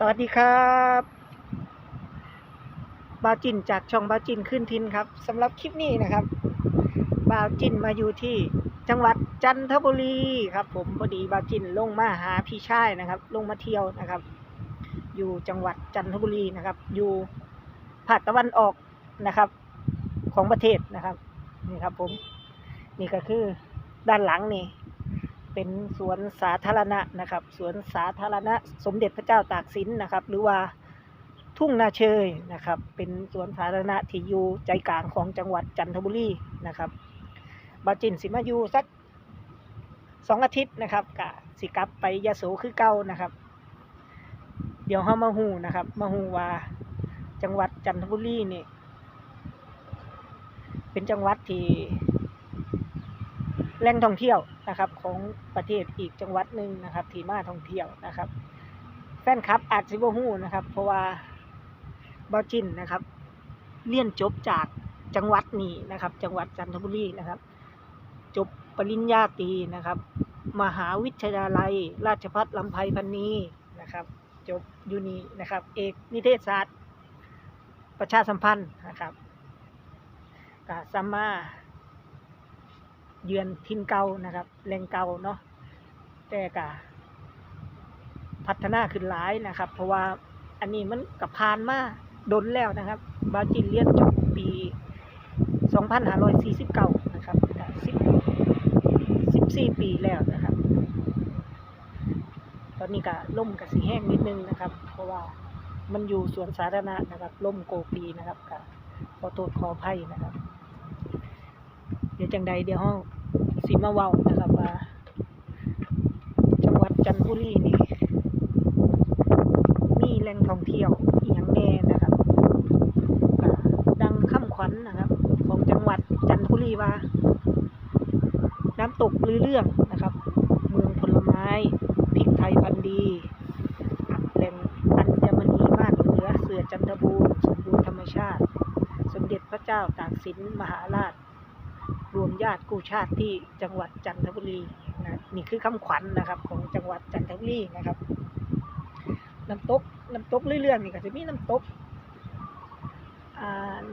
สวัสดีครับบาวจินจากช่องบาวจินขึ้นทินครับสำหรับคลิปนี้นะครับบาวจินมาอยู่ที่จังหวัดจันทบุรีครับ ผมพอดีบาวจินลงมาหาพี่ชายนะครับ ลงมาเที่ยวนะครับ อยู่จังหวัดจันทบุรีนะครับ อยู่ภาคตะวันออกนะครับ ของประเทศนะครับนี่ครับ ผม นี่ก็คือด้านหลังนี่ เป็นสวนสาธารณะนะครับ สวนสาธารณะ สมเด็จพระเจ้าตากสินนะครับ หรือว่าทุ่งนาเชยนะครับ เป็นสวนสาธารณะที่อยู่ใจกลางของจังหวัดจันทบุรีนะครับบาจินสิมาอยู่สักสองอาทิตย์นะครับกะสิกลับไปยะโสคือเก่านะครับ เดี๋ยวเฮามาฮู้นะครับ มาฮู้ว่าจังหวัดจันทบุรีนี่ เป็นจังหวัดที่ แหล่งท่องเที่ยวนะครับของประเทศอีกจังหวัดหนึ่งนะครับ ที่มาท่องเที่ยวนะครับ แฟนคลับอาจสิบ่ฮู้นะครับ เพราะว่าบอจินนะครับเรียนจบจากจังหวัดนี้นะครับ จังหวัดจันทบุรีนะครับ จบปริญญาตรีนะครับ มหาวิทยาลัย ราชภัฏลำไพพันนีนะครับ จบยูนีนะครับ เอกนิเทศศาสตร์ ประชาสัมพันธ์นะครับกาซัมมา เยือนทินเก่านะครับแหล่งเก่าเนาะแต่กะพัฒนาขึ้นหลายนะครับ เพราะว่าอันนี้มันกับพานมาดนแล้วนะครับ บาจินเรียนจบปี 2549 นะครับ10 14 ปีแล้วนะครับ ตอนนี้ก็ล่มกับสีแห้งนิดนึงนะครับ เพราะว่ามันอยู่สวนสาธารณะนะครับล่มโกปีนะครับก็ขอโทษขออภัยนะครับ เดี๋ยวจังใดเดี๋ยวห้องสีมาเว้านะครับว่าจังหวัดจันทบุรีนี่มีแหล่งท่องเที่ยวอหย่างแน่นะครับดังข้ามขวัญนะครับ ของจังหวัดจันทบุรีว่า น้ำตกลือเรื่องนะครับ เมืองผลไม้พริกไทยพันธุ์ดีแหล่งอัญมณีมากเหนือเสือจันทบูรณ์สมบูรณ์ธรรมชาติ สมเด็จพระเจ้าตากสินมหาราช รวมญาติกู้ชาติที่จังหวัดจันทบุรีนะนี่คือคำขวัญนะครับ ของจังหวัดจันทบุรีนะครับน้ำตกน้ำตกเรื่อยๆนี่ก็จะมีน้ำตก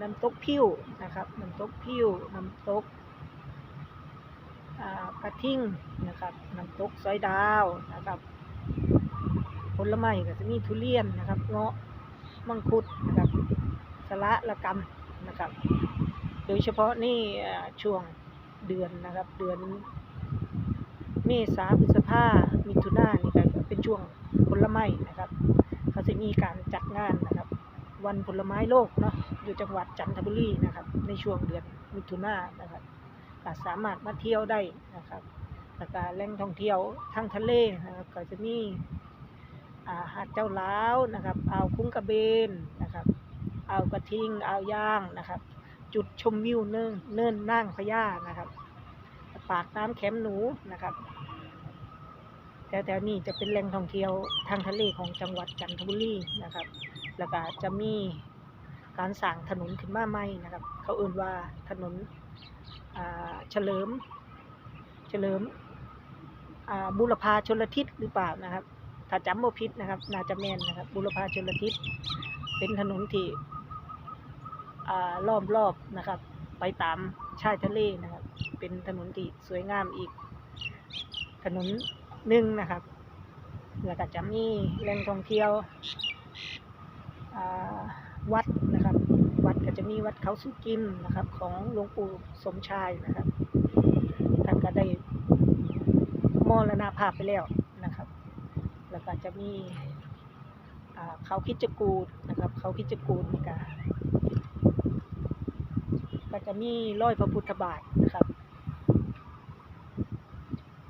น้ำตกพิ้วนะครับน้ำตกพิ้วน้ำตกกระทิ่งนะครับน้ำตกซอยดาวนะครับ ผลไม้ก็จะมีทุเรียนนะครับเงาะมังคุดนะครับสละละกำนะครับ โดยเฉพาะนี่ช่วงเดือนนะครับ เดือนเมษาพฤษภามิถุนายนนี่ก็เป็นช่วงผลไม้นะครับ เขาจะมีการจัดงานนะครับ วันผลไม้โลกเนาะอยู่จังหวัดจันทบุรีนะครับ ในช่วงเดือนมิถุนายนนะครับสามารถมาเที่ยวได้นะครับแล้วก็แหล่งท่องเที่ยวทางทะเลนะครับก็จะมีอาหาดเจ้าล้าวนะครับอ่าวคุ้งกระเบนนะครับอ่าวกระทิงอ่าวย่างนะครับ จุดชมวิวเนินเนินนั่งพญานะครับ ปากน้ำแคมหนูนะครับแถวๆนี้จะเป็นแหล่งท่องเที่ยวทางทะเลของจังหวัดจันทบุรีนะครับ แล้วก็จะมีการสร้างถนนขึ้นมาใหม่นะครับ เขาเอ่นว่าถนนเฉลิม เฉลิมบุรพาชนลทิศหรือเปล่านะครับ ถ้าจำบ่ผิดนะครับ นาจะแม่นนะครับ บุรพาชนลทิศเป็นถนนที่ ล้อมรอบนะครับ ไปตามชายทะเลนะครับ เป็นถนนที่สวยงามอีก ถนนหนึ่งนะครับ แล้วก็จะมีแหล่งท่องเที่ยววัดนะครับ วัดก็จะมีวัดเขาสุกิมนะครับ ของหลวงปู่สมชายนะครับท่านก็ได้มรณภาพไปแล้วนะครับ แล้วก็จะมีเขาคิดจกูดนะครับ เขาคิดจกูดนี่ ก็ก็จะมีร้อยพระพุทธบาทนะครับ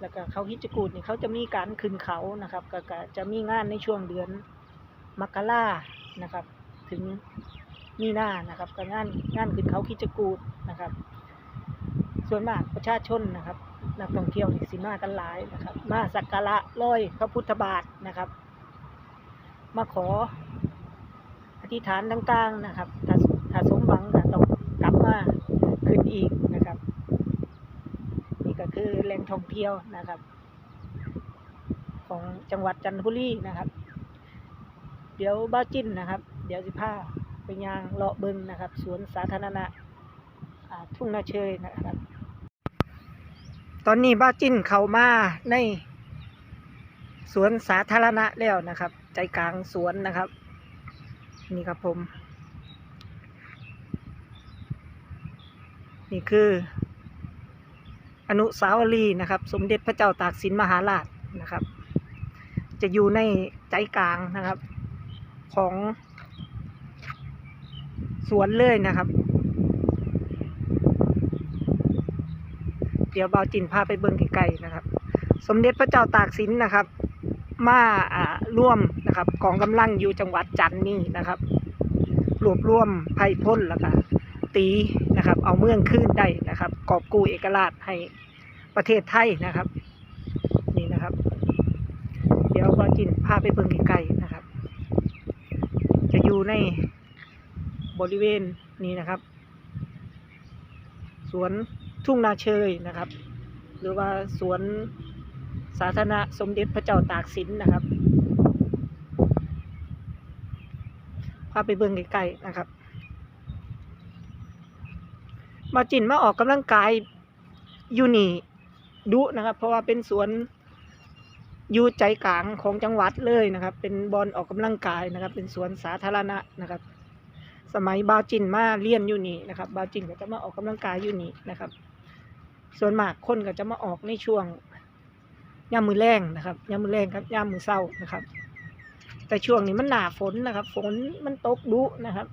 แล้วก็เขาฮิจกูดนี่เขาจะมีการขึ้นเขานะครับก็จะมีงานในช่วงเดือนมกรานะครับ ถึงมีนานะครับก็งานงานขึ้นเขาคิจกูดนะครับ ส่วนมากประชาชนนะครับนักท่องเที่ยวนี่สิมากันหลายนะครับ มาสักการะร้อยพระพุทธบาทนะครับ มาขออธิษฐานต่างๆนะครับ ถ้าถ้าสมหวังก็ต้องกลับมาขึ้นอีกนะครับ นี่ก็คือแหล่ง ท่องเที่ยวนะครับ ของจังหวัดจันทบุรีนะครับ เดี๋ยวบ้าจิ้นนะครับ เดี๋ยวสิพาไปยางเลาะเบิงนะครับ สวนสาธารณะทุ่งนาเชยนะครับ ตอนนี้บ้าจิ้นเข้ามาในสวนสาธารณะแล้วนะครับ ใจกลางสวนนะครับ นี่ครับผม นี่คือ อนุสาวรีย์นะครับ สมเด็จพระเจ้าตากสินมหาราชนะครับ จะอยู่ในใจกลางนะครับ ของสวนเลยนะครับ เดี๋ยวเบาจินพาไปเบิ่งไกลๆนะครับ สมเด็จพระเจ้าตากสินนะครับมาอ่าร่วมนะครับกองกำลังอยู่จังหวัดจันนี่นะครับรวบรวมไพ่พ้นแล้วก็ ตีนะครับ เอาเมืองขึ้นได้นะครับ กอบกู้เอกราชให้ประเทศไทยนะครับ นี่นะครับ เดี๋ยวบอจินพาไปเบิ่งไกลๆนะครับ จะอยู่ในบริเวณนี้นะครับ สวนทุ่งนาเชยนะครับ หรือว่าสวนสาธารณะสมเด็จพระเจ้าตากสินนะครับพาไปเบิ่งไกลๆนะครับ มาจินมาออกกำลังกายอยู่นี่ดุนะครับ เพราะว่าเป็นสวนอยู่ใจกลางของจังหวัดเลยนะครับ เป็นบอลออกกำลังกายนะครับ เป็นสวนสาธารณะนะครับ สมัยบาจินมาเรียนอยู่นี่นะครับ บาจินก็จะมาออกกำลังกายอยู่นี่นะครับ ส่วนมากคนก็จะมาออกในช่วงยามมือแรงนะครับยามมือแรงครับยามมือเศร้านะครับ แต่ช่วงนี้มันหนาฝนนะครับ ฝนมันตกดุนะครับ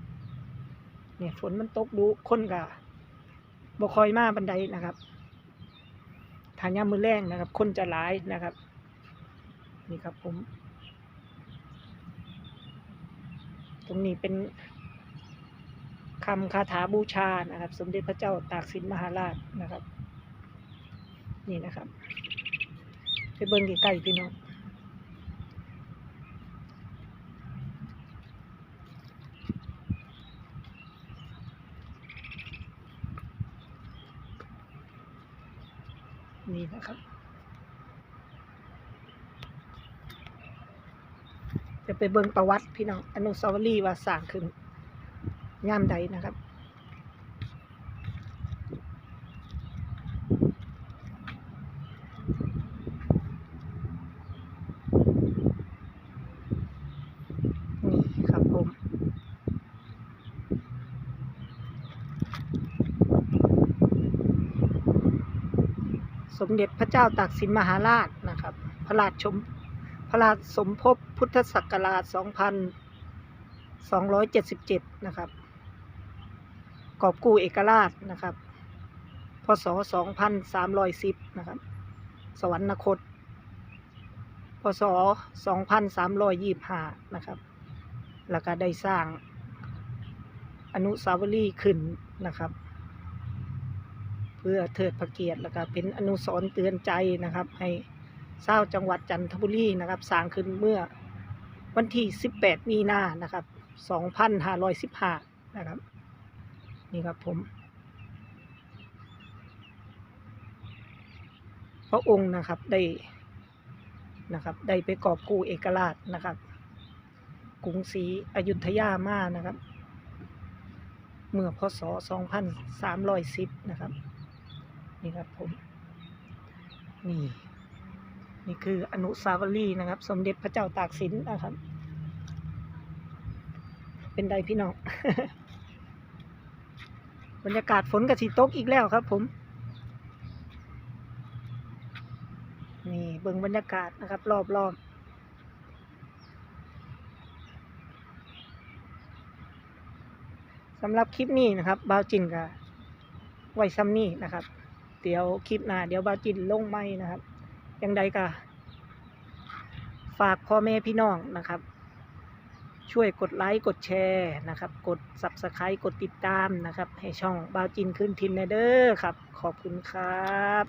เนี่ยฝนมันตกดุคนก็ บ่คอยมาบันไดนะครับทานยามือแรงนะครับ คนจะหลายนะครับ นี่ครับผม ตรงนี้เป็นคำคาถาบูชานะครับ สมเด็จพระเจ้าตากสินมหาราชนะครับ นี่นะครับ ไปเบิ้งใกล้ๆพี่น้อง นี้นะครับ จะไปเบิ่งประวัติพี่น้องอนุสาวรีย์ว่าสร้างขึ้นย่ามใดนะครับ นี่ครับผม สมเด็จพระเจ้าตากสินมหาราชนะครับ พระราชชมพระราชสมภพพุทธศักราช 2277 นะครับ กอบกู้เอกราชนะครับ พศ 2310 นะครับ สวรรคต พศ 2325 นะครับ แล้วก็ได้สร้างอนุสาวรีย์ขึ้นนะครับ เพื่อเทิดพระเกียรติแล้วก็เป็นอนุสรณ์เตือนใจนะครับ ให้ชาวจังหวัดจันทบุรีนะครับสร้างขึ้นเมื่อวันที่ 18 มีนานะครับ 2515 นะครับ นี่ครับผม พระองค์นะครับได้นะครับได้ไปกอบกู้เอกราชนะครับกรุงศรีอยุธยามานะครับ เมื่อพศ 2310 นะครับ นี่ครับผม นี่ นี่คืออนุสาวรีย์นะครับ สมเด็จพระเจ้าตากสินนะครับ เป็นใดพี่น้อง บรรยากาศฝนกับสีตกอีกแล้วครับผม นี่เบิ่งบรรยากาศนะครับ รอบๆสำหรับคลิปนี้นะครับบาวจินกับไว้ซ้ำนี่นะครับ เดี๋ยวคลิปหน้าเดี๋ยวบาจินลงไม่นะครับยังใดก็ฝากพ่อแม่พี่น้องนะครับ ช่วยกดไลค์กดแชร์นะครับ กด s ับสไครต์กดติดตามนะครับ ให้ช่องบาจินขึ้นทินเนเดอร์ครับ ขอบคุณครับ